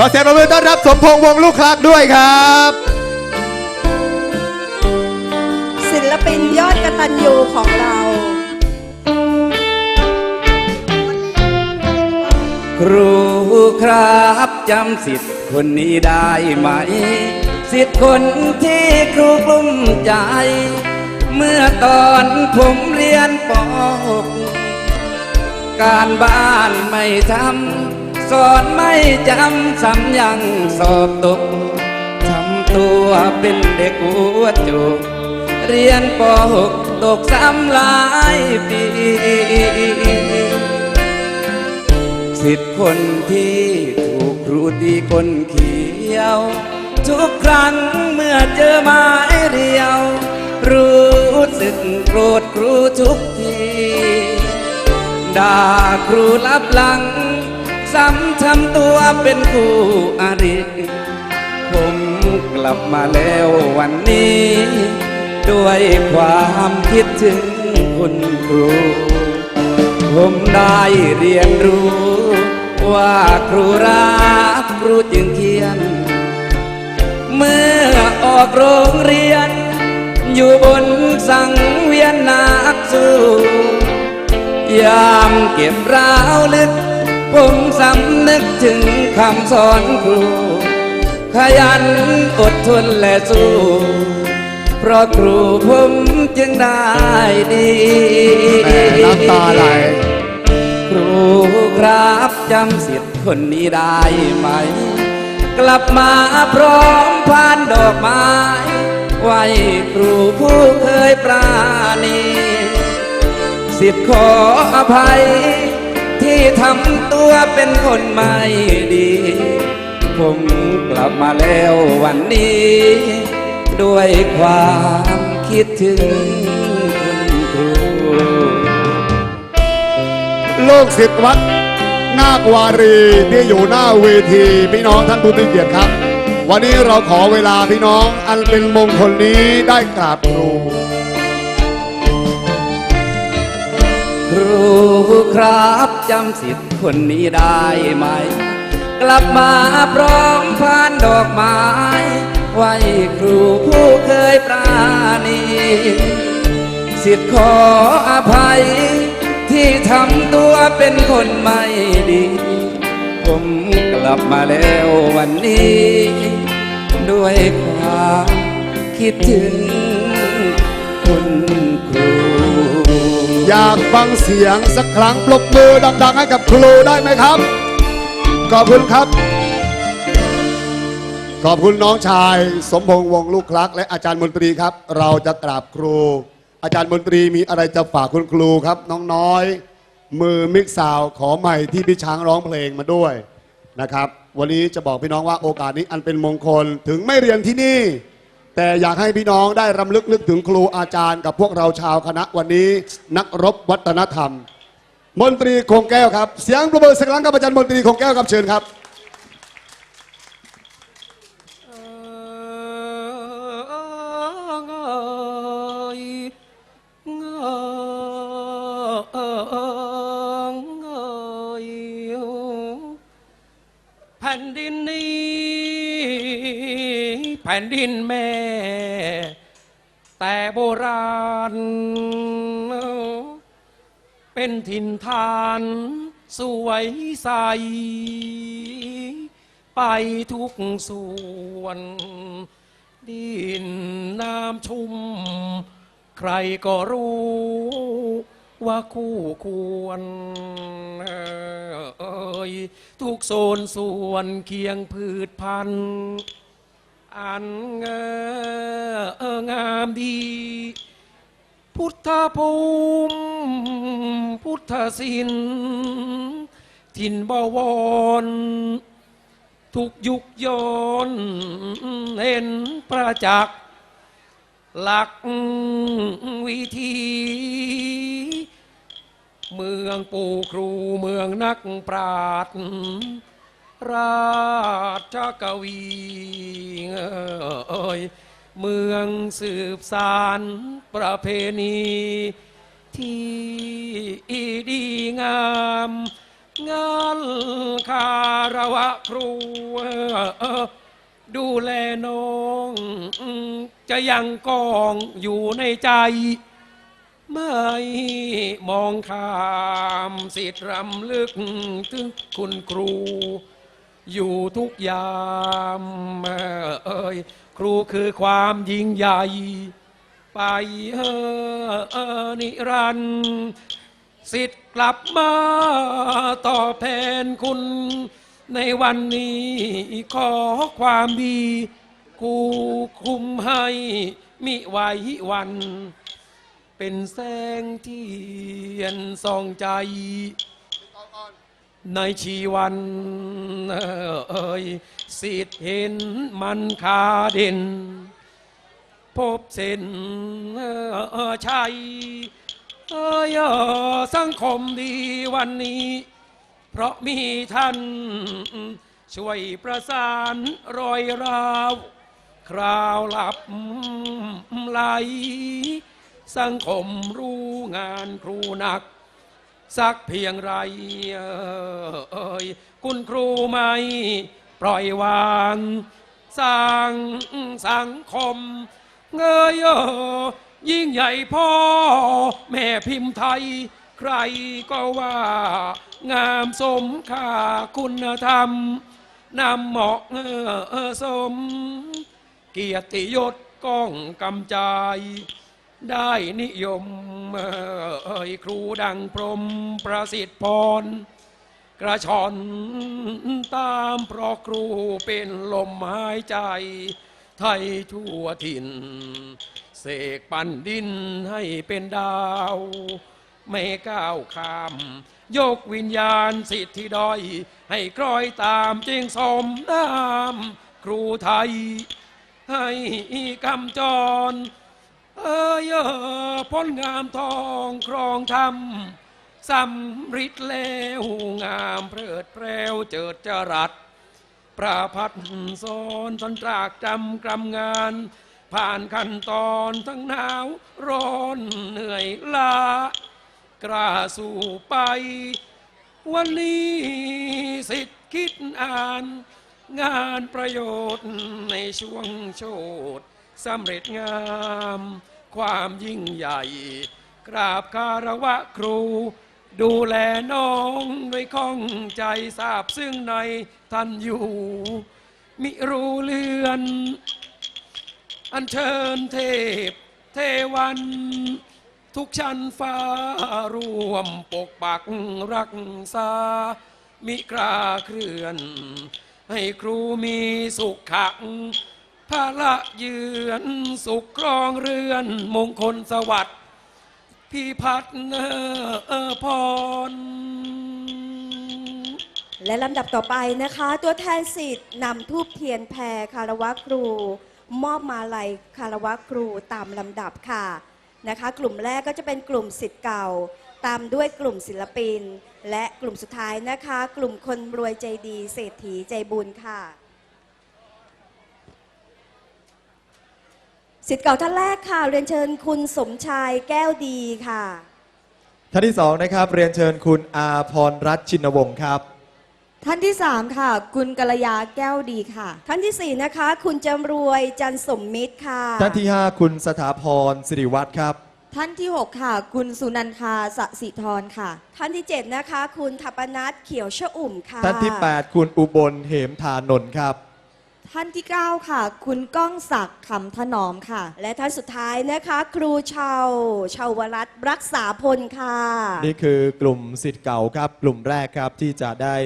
ขอเสียงปรบมือต้อนรับสมพงษ์วงลูกคลักด้วยครับ ศิลปินยอดกตัญญูของเรา ครูครับจำสิทธิ์คนนี้ได้ไหม สิทธิ์คนที่ครูกลุ้มใจ เมื่อตอนผมเรียนป .6 การบ้านไม่ทำ สอนไม่จำซ้ำยังสอบตกทำตัวเป็นเด็กหัวโจกเรียนป .6 ตกซ้ำหลายปีสิทธิ์คนที่ถูกครูตีคนเขียว ทุกครั้งเมื่อเจอไม้เรียว รู้สึกโกรธครูทุกที ด่าครูลับหลัง ซ้ำทำตัวเป็นคู่อริผมกลับมาแล้ววันนี้ ด้วยความคิดถึงคุณครู ผมได้เรียนรู้ ว่าครูรักครูจึงเขียน เมื่อออกโรงเรียน อยู่บนสังเวียนนักสู้ ยามเก็บราวลึก ผมสำนึกถึงคำสอนครู ขยันอดทนและสู้ เพราะครูผมจึงได้ดีแม่น้ำตาไหลครูครับจำสิทธิ์คนนี้ได้ไหม กลับมาพร้อมพานดอกไม้ไว้ครูผู้เคยปราณี สิทธิ์ขออภัย ที่ทำตัวเป็นคนไม่ดี ผมกลับมาแล้ววันนี้ ด้วยความคิดถึงคุณครู ลูกศิษย์วัดนาควารีที่อยู่หน้าเวทีพี่น้องท่านผู้มีเกียรติครับ วันนี้เราขอเวลาพี่น้องอันเป็นมงคลนี้ได้กราบครู ครูครับจำสิทธิ์คนนี้ได้ไหม กลับมาพร้อมพานดอกไม้ไว้ครูผู้เคยปราณีสิทธิ์ขออภัย ที่ทำตัวเป็นคนไม่ดี ผมกลับมาแล้ววันนี้ ด้วยความคิดถึง อยากฟังเสียงสักครั้งปรบมือดังๆให้กับครูได้ไหมครับ ขอบคุณครับ ขอบคุณน้องชาย สมพงษ์วงลูกคลัก และอาจารย์มนตรีครับ เราจะกราบครู อาจารย์มนตรีมีอะไรจะฝากคุณครูครับ น้องน้อย มือมิกซาวขอใหม่ที่พี่ช้างร้องเพลงมาด้วยนะครับ วันนี้จะบอกพี่น้องว่าโอกาสนี้อันเป็นมงคลถึงไม่เรียนที่นี่ แต่อยากให้พี่น้องได้รำลึกนึกถึงครูอาจารย์กับพวกเราชาวคณะวันนี้ นักรบวัฒนธรรม มนตรีคงแก้วครับ เสียงประเบิดสักครั้งกับอาจารย์มนตรีคงแก้วครับเชิญครับ แผ่นดิน ผ่นดินแม่ แต่โบราณ เป็นถิ่นฐานสวยใส ไปทุกส่วน ดินน้ำชุ่ม ใครก็รู้ว่าคู่ควรเอ่ยทุกโซนส่วนเคียงพืชพันธุ์ อันงงามดี พุทธภูมิ พุทธศิลป์ถิ่นบวร ทุกยุคย้อนเห็นประจักษ์หลักวิธี เมืองปู่ครูเมืองนักปราชญ์ ราชกวีเอ่ยเมืองสืบสารประเพณี ที่ดีงามงานคารวะครูดูแลน้อง จะยังกองอยู่ในใจ ไม่มองข้ามสิทธิ์รำลึกถึงคุณครู อยู่ทุกยามเอ่ยครูคือความยิ่งใหญ่ ไปเออเออนิรันด์สิทธิ์กลับมาต่อแทนคุณ ในวันนี้ขอความดีกูคุมให้มิไหวหวัน เป็นแสงเทียนส่องใจ ในชีวันเอ่ยสิทธิ์เห็นมันคาเด่น พบเส้นเออชัยเอยเอ่อสังคมดีวันนี้ เพราะมีท่าน ช่วยประสานรอยราว คราวหลับไหลสังคมรู้งานครูหนัก สักเพียงไรเอ่ยคุณครูไม่ปล่อยวางสร้างสังคม เงยเออยิ่งใหญ่พ่อ แม่พิมพ์ไทย ใครก็ว่า งามสมค่าคุณธรรมนำเหมาะเออสม เกียรติยศก้องกำจาย ได้นิยมเอ่ยครูดังพรมประสิทธิ์พร กระชอนตามเพราะครูเป็นลมหายใจ ไทยทั่วถิ่น เสกปั่นดินให้เป็นดาว ไม่ก้าวข้าม ยกวิญญาณสิทธิด้อย ให้คล้อยตามจึงสมนามครูไทย ให้กำจร เอยเออพ้นงามทองครองธรรมสำริดแล้วงามเพลิดเพลวเจิดจรัสประพัดสอนสันตรากจำกรำงาน ผ่านขั้นตอนทั้งหนาวร้อนเหนื่อยลากล้าสู่ไป วันนี้สิทธิ์คิดอ่าน งานประโยชน์ในช่วงโชดสำเร็จงาม ความยิ่งใหญ่ กราบคารวะครู ดูแลน้องด้วยข้องใจทราบซึ่งในท่านอยู่ มิรู้เลือน อันเชิญเทพ เทวัน ทุกชั้นฟ้ารวมปกปักรักษา มิกราเคลื่อน ให้ครูมีสุขขัง พระละเยือนสุขครองเรือน มงคลสวัสดิ์พี่พัฒน์เออพร และลำดับต่อไปนะคะ ตัวแทนสิทธิ์นำทูบเทียนแพรคารวะครู มอบมาลัยคารวะครูตามลำดับค่ะนะคะ กลุ่มแรกก็จะเป็นกลุ่มสิทธิ์เก่า ตามด้วยกลุ่มศิลปิน และกลุ่มสุดท้ายนะคะ กลุ่มคนรวยใจดี เศรษฐีใจบุญค่ะ สิทธิ์เก่าท่านแรกค่ะ เรียนเชิญคุณสมชายแก้วดีค่ะ ท่านที่สองนะครับ เรียนเชิญคุณอาพรรัตน์ชินวงศ์ครับ ท่านที่3ค่ะ คุณกัลยาแก้วดีค่ะ ท่านที่4นะคะ คุณจำรวยจันสมมิตรค่ะท่านที่ห้าคุณสถาพรสิริวัตรครับ ท่านที่6ค่ะ คุณสุนันทาสสิธรค่ะ ท่านที่7นะคะ คุณทัปนัทเขียวชอุ่มค่ะท่านที่8คุณอุบลเหมทานนท์ครับ ท่านที่ 9 ค่ะ คุณก้องศักดิ์ขำถนอมค่ะ และท่านสุดท้ายนะคะ ครูชาวชาวรัตน์รักษาพลค่ะ นี่คือกลุ่มสิทธิ์เก่าครับ กลุ่มแรกครับที่จะได้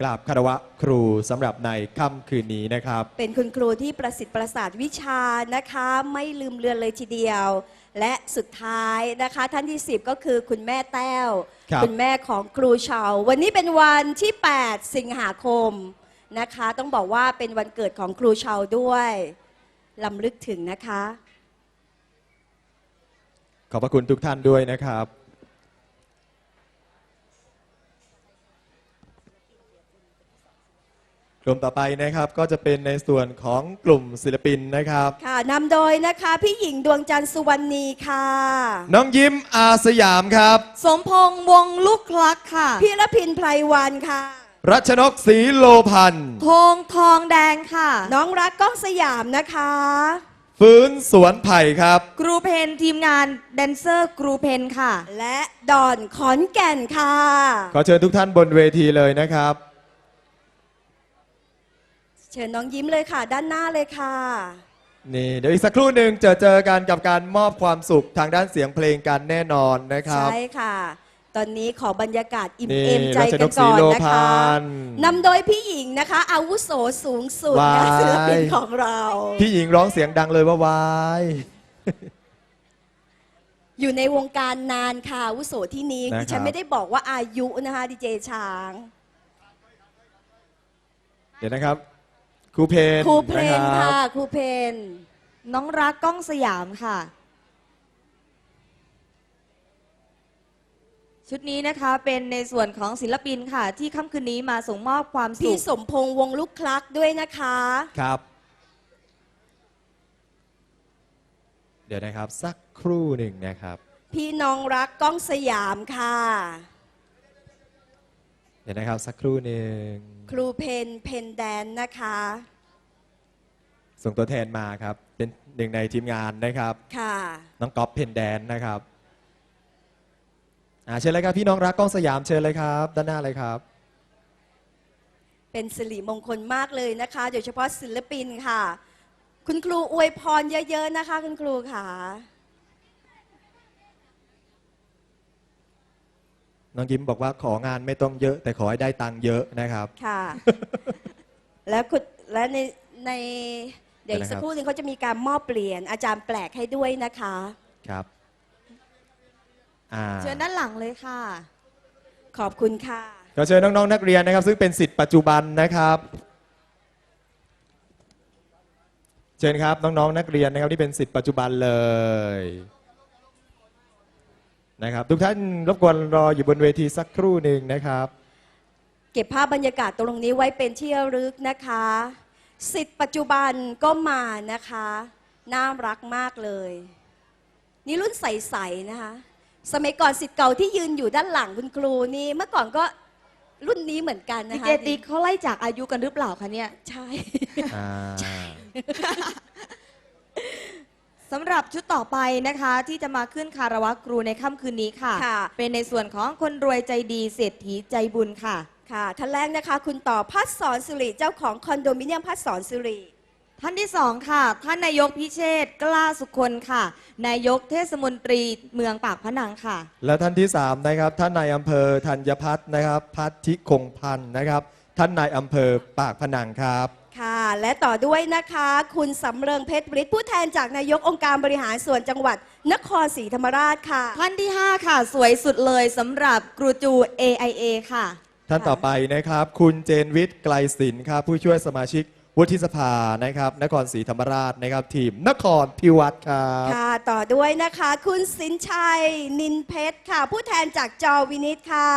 กราบคารวะครูสำหรับในค่ำคืนนี้นะครับ เป็นคุณครูที่ประสิทธิ์ประสาทวิชานะคะ ไม่ลืมเลือนเลยทีเดียว และสุดท้ายนะคะ ท่านที่ 10 ก็คือคุณแม่แต้วครับ ณแม่ของครูชาววันนี้เป็นวันที่ 8 สิงหาคม นะคะ ต้องบอกว่าเป็นวันเกิดของครูชาวด้วยลำลึกถึงนะคะ ขอบพระคุณทุกท่านด้วยนะครับ กลุ่มต่อไปนะครับก็จะเป็นในส่วนของกลุ่มศิลปินนะครับ ค่ะนำโดยนะคะพี่หญิงดวงจันทร์สุวรรณีค่ะ น้องยิ้มอาสยามครับ สมพงษ์วงลูกคลักค่ะ พี่ระพินไพรวันค่ะ รัชนกศรีโลพันธ์ธงทองแดงค่ะ น้องรักก้องสยามนะคะ ฟื้นสวนไผ่ครับ ครูเพนทีมงานแดนเซอร์ครูเพนค่ะ และดอนขอนแก่นค่ะ ขอเชิญทุกท่านบนเวทีเลยนะครับ เชิญน้องยิ้มเลยค่ะ ด้านหน้าเลยค่ะ นี่เดี๋ยวอีกสักครู่หนึ่งจะเจอกันกับการมอบความสุขทางด้านเสียงเพลงกันแน่นอนนะครับ ใช่ค่ะ ตอนนี้ขอบรรยากาศอิ่มนี่เอมใจรัชนกันกศรีก่อนโลนะพัคะนธ์นำโดยพี่หญิงนะคะ อาวุโสสูงสุดว้ายนะศิลปินของเรา พี่หญิงร้องเสียงดังเลยว่าวายอยู่ในวงการนานค่ะอาวุโสที่นี้นะครับดิฉันไม่ได้บอกว่าอายุนะคะดีเจช้าง เดี๋ยวนะครับครูเพนครูเพลนนะค่ะรับครูเพลนน้องรักก้องสยามค่ะ ชุดนี้นะคะเป็นในส่วนของศิลปินค่ะ ที่ค่ำคืนนี้มาส่งมอบความสุพี่ข สมพงษ์วงลูกคลักด้วยนะคะ ครับ เดี๋ยวนะครับ สักครู่หนึ่งนะครับ พี่น้องรักก้องสยามค่ะ เดี๋ยวนะครับ สักครู่หนึ่งครูเพนเพนแดนนะคะ ส่งตัวแทนมาครับ เป็นหนึ่งในทีมงานนะครับ ค่ะ น้องก๊อฟเพนแดนนะครับ อ่าเชิญเลยครับพี่น้องรักกล้องสยามเชิญเลยครับ ด้านหน้าเลยครับ เป็นสิริมงคลมากเลยนะคะ โดยเฉพาะศิลปินค่ะ คุณครูอวยพรเยอะ ๆ นะคะ คุณครูค่ะ น้องยิ้มบอกว่าของานไม่ต้องเยอะ แต่ขอให้ได้ตังค์เยอะนะครับ ค่ะ แล้วคุณและในในเดี๋ยวอีกเดี๋ยวนะครับสักครู่หนึงเขาจะมีการมอบเปลี่ยนอาจารย์แปลกให้ด้วยนะคะ ครับ อ่าเชิญด้านหลังเลยค่ะ ขอบคุณค่ะ ขอเชิญน้องๆนักเรียนนะครับ ซึ่งเป็นสิทธิ์ปัจจุบันนะครับ เชิญครับน้องๆนักเรียนนะครับที่เป็นสิทธิ์ปัจจุบันเลยนะครับ ทุกท่านรบกวนรออยู่บนเวทีสักครู่หนึ่งนะครับ เก็บภาพบรรยากาศตรงนี้ไว้เป็นที่ระลึกนะคะ สิทธิ์ปัจจุบันก็มานะคะ น่ารักมากเลย นี่รุ่นใสๆนะคะ สมัยก่อนสิทธิ์เก่าที่ยืนอยู่ด้านหลังคุณครูนี่เมื่อก่อนก็รุ่นนี้เหมือนกันดีนะคะเจติ๊กเขาไล่จากอายุกันหรือเปล่าคะเนี่ย ใช่ อ่าสำหรับชุดต่อไปนะคะ ที่จะมาขึ้นคารวะครูในค่ำคืนนี้ค่ะ ค่ะ เป็นในส่วนของคนรวยใจดีเศรษฐีใจบุญค่ะ ค่ะท่านแรกนะคะ คุณต่อพัดสอนสิริเจ้าของคอนโดมิเนียมพัดสอนสิริ ท่านที่สองค่ะ ท่านนายกพิเชษฐ์กล้าสุคนค่ะ นายกเทศมนตรีเมืองปากพนังค่ะ และท่านที่3นะครับท่านนายอำเภอธัญพัฒน์นะครับพัทธิคงพันธ์นะครับ ท่านนายอำเภอปากพนังครับค่ะ และต่อด้วยนะคะ คุณสำเริงเพชรบริษผู้แทนจากนายกองค์การบริหารส่วนจังหวัด นครศรีธรรมราชค่ะ ท่านที่ 5 ค่ะ สวยสุดเลยสำหรับครูจู AIA ค่ะ ท่านต่อไปนะครับ คุณเจนวิทย์ไกลศิลป์ครับผู้ช่วยสมาชิก วุฒิสภานะครับ นครศรีธรรมราชนะครับ ทีมนครพิวัตรครับ ค่ะ ต่อด้วยนะคะ คุณสินชัย นินเพชรค่ะ ผู้แทนจากจอวินิตค่ะ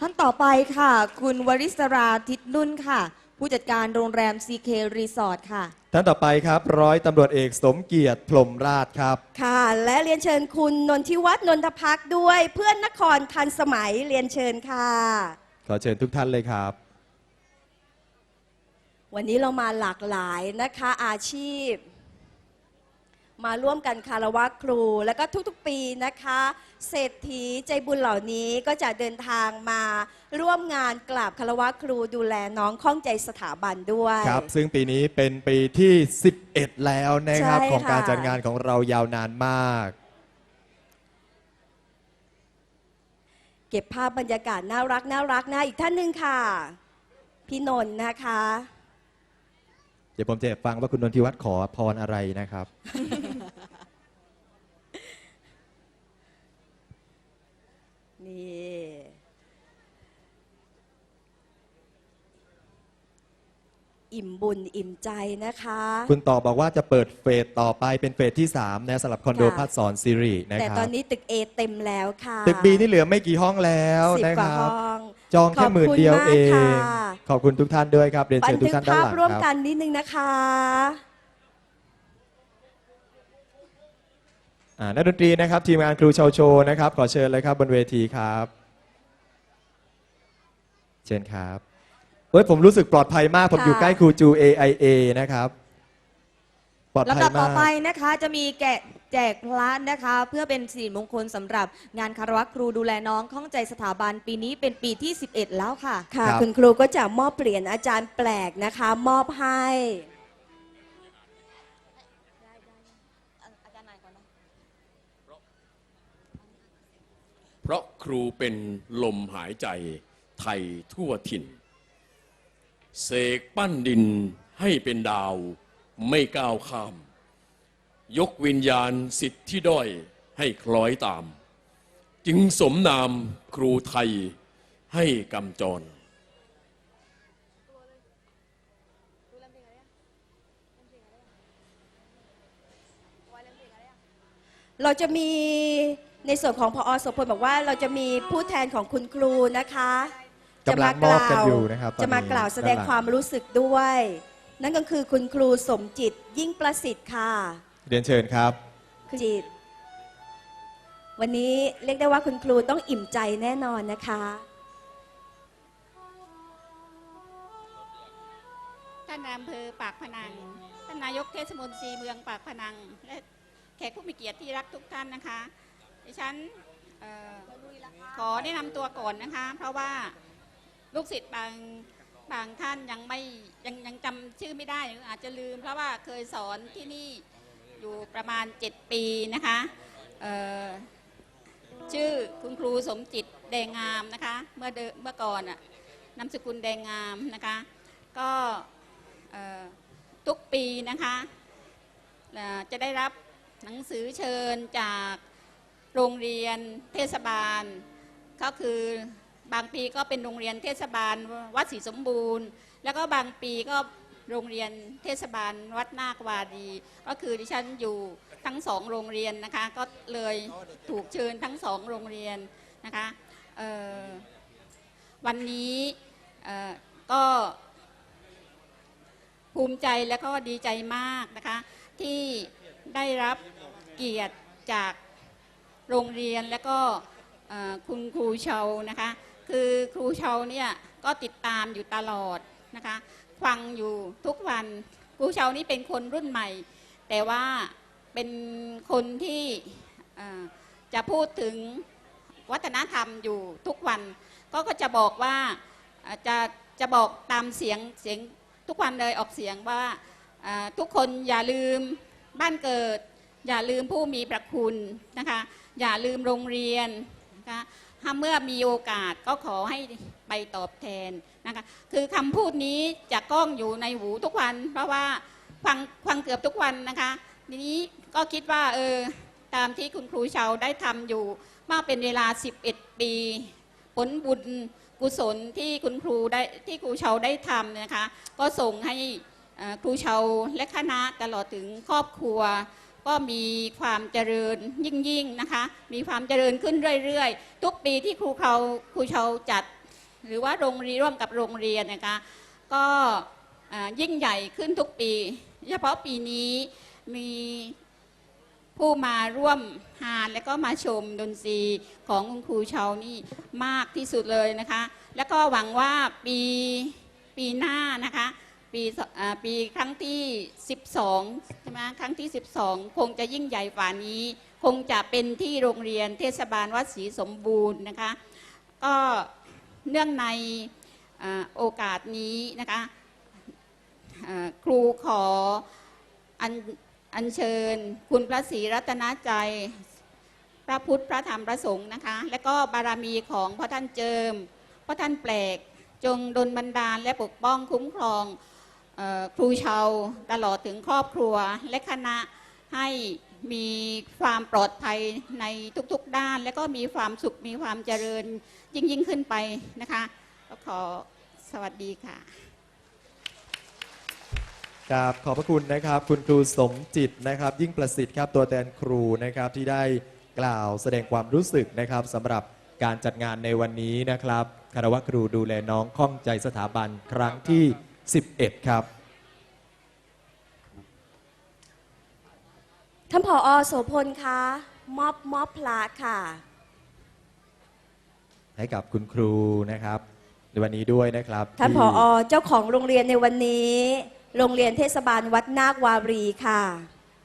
ท่านต่อไปค่ะ คุณวริศราทิศนุ่นค่ะ ผู้จัดการโรงแรม CK Resort ค่ะ ท่านต่อไปครับ ร้อยตำรวจเอกสมเกียรติพรหมราชครับ ค่ะ และเรียนเชิญคุณนนทิวัฒน์นนทพักด้วย เพื่อนนครทันสมัยเรียนเชิญค่ะ ขอเชิญทุกท่านเลยครับ วันนี้เรามาหลากหลายนะคะอาชีพ มาร่วมกันคารวะครู แล้วก็ทุกๆปีนะคะ เศรษฐีใจบุญเหล่านี้ก็จะเดินทางมาร่วมงานกราบคารวะครูดูแลน้องข้องใจสถาบันด้วย ครับ ซึ่งปีนี้เป็นปีที่ 11 แล้วนะครับใช่ของการค่ะ จัดงานของเรายาวนานมาก เก็บภาพบรรยากาศน่ารักน่ารักนะอีกท่านหนึ่งค่ะ พี่นนท์นะคะเดี๋ยวผมจะฟังว่าคุณนนทิวัฒน์ขอพรอะไรนะครับ นี่ อิ่มบุญอิ่มใจนะคะ คุณต่อบอกว่าจะเปิดเฟสต่อไปเป็นเฟสที่3นะสำหรับคอนโดค่ะ พัฒสอนซิรินะแต่ครัตอบนนี้ตึก A เต็มแล้วค่ะตึกบีนี่เหลือไม่กี่ห้องแล้วสิบนะกคว่ารับ ห้องจองแค่หมื่นเดียวเองขบคุณมากค่ะขอบคุณทุกท่านด้วยครับ เรียนบัเชินญทุกทึกท่านด้านภาหพลังร่วมคกัรับ นนิดนึงนะคะ อ่านักดนตรีนะครับ ทีมงานครูชาวโชว์นะครับ ขอเชิญเลยครับบนเวทีครับ เชิญครับ เฮ้ยผมรู้สึกปลอดภัยมาก ผมค่ะอยู่ใกล้ครูจู AIA นะครับ ปลอดภัยลำดับต่อมาไปกนะคะจะมีแกะแจกพระนะคะ เพื่อเป็นสิริมงคลสำหรับงานคารวะครูดูแลน้องข้องใจสถาบันปีนี้เป็นปีที่ 11 แล้วค่ะ ค่ะ ครับ คุณครูก็จะมอบเหรียญอาจารย์แปลกนะคะ มอบให้ เพราะครูเป็นลมหายใจไทยทั่วถิ่น เสกปั้นดินให้เป็นดาวไม่ก้าวข้าม ยกวิญญาณสิทธิ์ที่ด้อยให้คล้อยตาม จึงสมนามครูไทยให้กำจรเราจะมีในส่วนของพอโสพลบอกว่าเราจะมีผู้แทนของคุณครูนะคะ กำลังมอบกันอยู่นะครับตอนนี้จะมากล่าวแสดงด้านหลังความรู้สึกด้วย นั่นก็คือคุณครูสมจิตยิ่งประสิทธิ์ค่ะ เรียนเชิญครับคือจิต วันนี้เรียกได้ว่าคุณครูต้องอิ่มใจแน่นอนนะคะท่านนายอำเภอปากพนัง ท่านนายกเทศมนตรีเมืองปากพนัง และแขกผู้มีเกียรติที่รักทุกท่านนะคะ ดิฉันเอ่อขอแนะนำตัวก่อนนะคะ เพราะว่า ลูกศิษย์บางบางท่านยังไม่ยังยังจำชื่อไม่ได้อาจจะลืม เพราะว่าเคยสอนที่นี่อยู่ประมาณ 7 ปีนะคะชื่อคุณครูสมจิตแดงงามนะคะเมื่อเดเมื่อก่อนอะนามสกุลแดงงามนะคะ ก็ทุกปีนะคะจะได้รับหนังสือเชิญจากโรงเรียนเทศบาล ก็คือ บางปีก็เป็นโรงเรียนเทศบาลวัดศรีสมบูรณ์ แล้วก็บางปีก็โรงเรียนเทศบาลวัดนาควาดี ก็คือดิฉันอยู่ทั้งสองโรงเรียนนะคะ ก็เลยถูกเชิญทั้งสองโรงเรียนนะคะวันนี้ก็ภูมิใจและก็ดีใจมากนะคะ ที่ได้รับเกียรติจากโรงเรียนและก็คุณครูเชานะคะ คือครูเชาเนี่ยก็ติดตามอยู่ตลอดนะคะ ฟังอยู่ทุกวันครูเชานี่เป็นคนรุ่นใหม่ แต่ว่าเป็นคนที่จะพูดถึงวัฒนธรรมอยู่ทุกวัน ก็ก็จะบอกว่าจะจะบอกตามเสียงเสียงทุกวันเลยออกเสียงว่าทุกคนอย่าลืมบ้านเกิด อย่าลืมผู้มีพระคุณนะคะ อย่าลืมโรงเรียนนะคะ ถ้าเมื่อมีโอกาสก็ขอให้ไปตอบแทนนะคะคือคำพูดนี้จะก้องอยู่ในหูทุกวัน เพราะว่าฟังฟังเกือบทุกวันนะคะทีนี้ก็คิดว่าเออตามที่คุณครูเชาได้ทำอยู่มาเป็นเวลา 11 ปี ผลบุญกุศลที่คุณครูได้ที่ครูเชาได้ทำนะคะ ก็ส่งให้ครูเชาและคณะตลอดถึงครอบครัว ก็มีความเจริญยิ่งยิ่งๆนะคะ มีความเจริญขึ้นเรื่อยๆ ทุกปีที่ครูเขาครูเชาจัด หรือว่าโรงเรียนร่วมกับโรงเรียนนะคะ ก็ยิ่งใหญ่ขึ้นทุกปี เฉพาะปีนี้มีผู้มาร่วมหานและก็มาชมดนตรีของคุณครูเชานี่มากที่สุดเลยนะคะ แล้วก็หวังว่าปีปีหน้านะคะ ปีอ่าปีครั้งที่ 12 ใช่ไหมครั้งที่ 12 คงจะยิ่งใหญ่กว่านี้ คงจะเป็นที่โรงเรียนเทศบาลวัดศรีสมบูรณ์นะคะ ก็เนื่องในอโอกาสนี้นะคะครูขออัญอัญเชิญ คุณพระศรีรัตนใจ พระพุทธพระธรรมพระสงฆ์นะคะ และก็บารมีของพระท่านเจิม พระท่านแปลกจงดลบันดาลและปกป้องคุ้มครอง ครูชาวตลอดถึงครอบครัวและคณะให้มีความปลอดภัยในทุกๆด้าน และก็มีความสุขมีความเจริญยิ่งยิ่งขึ้นไปนะคะก็ขอสวัสดีค่ะครับขอบพระคุณนะครับ คุณครูสมจิตนะครับ ยิ่งประสิทธิ์ครับตัวแทนครูนะครับที่ได้กล่าวแสดงความรู้สึกนะครับสำหรับการจัดงานในวันนี้นะครับคารวะครูดูแลน้องข้องใจสถาบันครั้งที่ 11 ครับ ท่านผอโสพลคะมอบมอบพลาค่ะ ให้กับคุณครูนะครับในวันนี้ด้วยนะครับท่านผที่อเจ้าของโรงเรียนในวันนี้ โรงเรียนเทศบาลวัดนาควารีค่ะ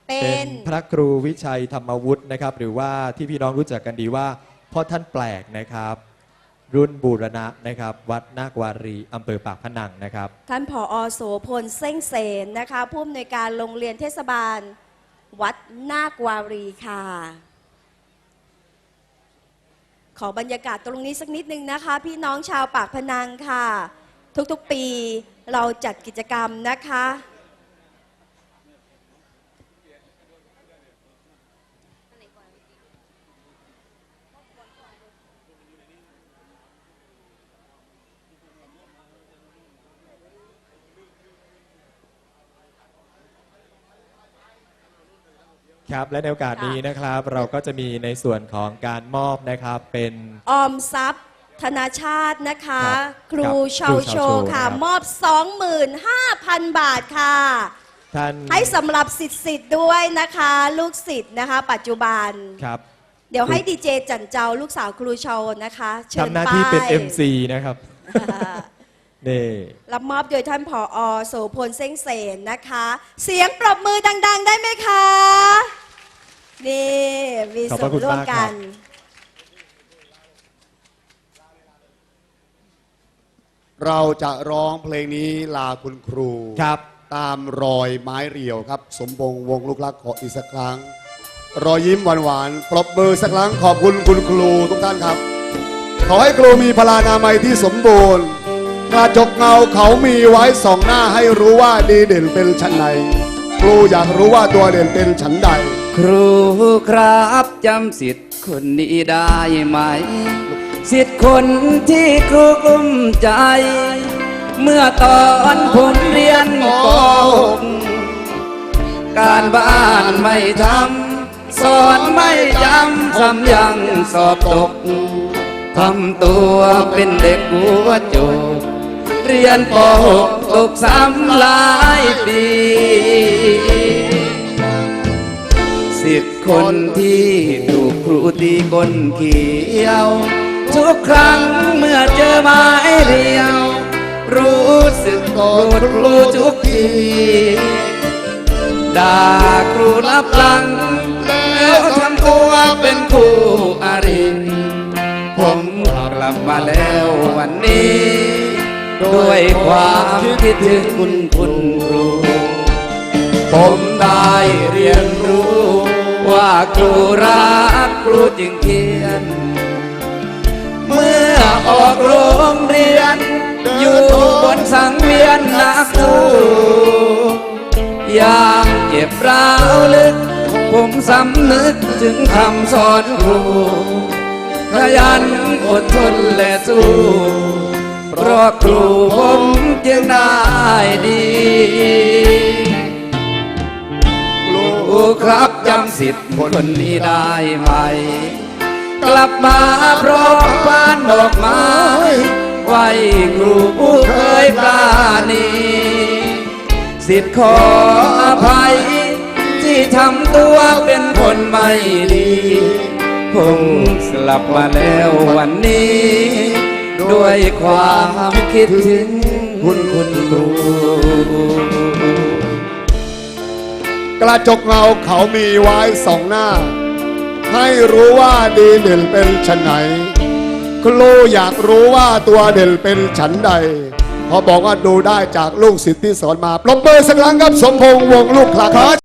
เป็เป็นนพระครูวิชัยธรรมวุฒินะครับ หรือว่าที่พี่น้องรู้จักกันดีว่าพ่อท่านแปลกนะครับ รุ่นบูรณะนะครับ วัดนาควารีอำเภอปากพนังนะครับ ท่านผอโสพลเส้งเสนนะคะ ผู้อำนวยการโรงเรียนเทศบาล วัดนาควารีค่ะ ขอบรรยากาศตรงนี้สักนิดนึงนะคะ พี่น้องชาวปากพนังค่ะ ทุกๆปีเราจัดกิจกรรมนะคะ ครับและในโอกาสนี้นะครับ เราก็จะมีในส่วนของการมอบนะครับเป็นออมทรัพย์ ธนาชาตินะคะ ครับครูครับเชาครูโชเชาโชค่ะ ครับ มอบ 25,000 บาทค่ะ ท่านให้สำหรับสิทธิ์สิทธิ์ด้วยนะคะ ลูกศิษย์นะคะ ปัจจุบัน ครับเดี๋ยวให้ดีเจจันเจ้าลูกสาวครูเชานะคะเชิญทำหน้าที่เป็นป้าย MC นะครับนี่รับมอบโดยท่านผออโสพลเส้งเสนนะคะ เสียงปรบมือดัง ๆ ได้ไหมคะ นี่มีขอบส่พวระนคุณร่วมมากครักับ น เราจะร้องเพลงนี้ลาคุณครูครับ ตามรอยไม้เรียวครับ สมพงษ์วงลูกลักษณ์ขออีกสักครั้ง รอยยิ้มหวานๆปรบมือสักครั้งขอบคุณคุณครูทุกท่านครับ ขอให้ครูมีพลานามัยที่สมบูรณ์กระจกเงาเขามีไว้สองหน้าให้รู้ว่าดีเด่นเป็นชั้นไหนครูอยากรู้ว่าตัวเด่นเป็นชั้นใด ครูครับจำสิทธิ์คนนี้ได้ไหม สิทธิ์คนที่ครูกลุ้มใจ เมื่อตอนผมเรียนป .6 การบ้านไม่ทำสอนไม่จำซ้ำยังสอบตกทำตัวเป็นเด็กหัวโจกเรียนป .6 ตกซ้ำหลายปี สิทธิ์คนที่ถูกครูตีก้นเขียว ทุกครั้งเมื่อเจอไม้เรียว รู้สึกโกรธครูทุกทีด่าครูรับหลัง แล้วทำตัวเป็นครูอารินผมกลับมาแล้ววันนี้ ด้วยความคิดถึงคุณคุณครูผมได้เรียนรู้ ว่าครูรักครูจึงเขียน เมื่อออกโรงเรียน อยู่บนสังเวียนนักสู้ยามเจ็บร้าวลึก ผมสำนึกถึงคำสอนครูขยันอดทนและสู้เพราะครูผมจึงได้ดี ครูครับำสิทธิ์คนนี้ได้ไหม กลับมาพร้อมบานดอกไม้ ไว้ครูผู้เคยปราณีสิทธิ์ขออภัย ที่ทำตัวเป็นคนไม่ดีผมสลับมาแล้ววันนี้ ด้วยความคิดถึงคุณคุณครู กระจกเงาเขามีไว้สองหน้า ให้รู้ว่าดีเด่นเป็นชั้นไหนครูอยากรู้ว่าตัวเด่นเป็นฉันใดเขาบอกว่าดูได้จากลูกศิษย์ที่สอนมาปรบมือสักครั้งครับสมพงษ์วงลูกคลัก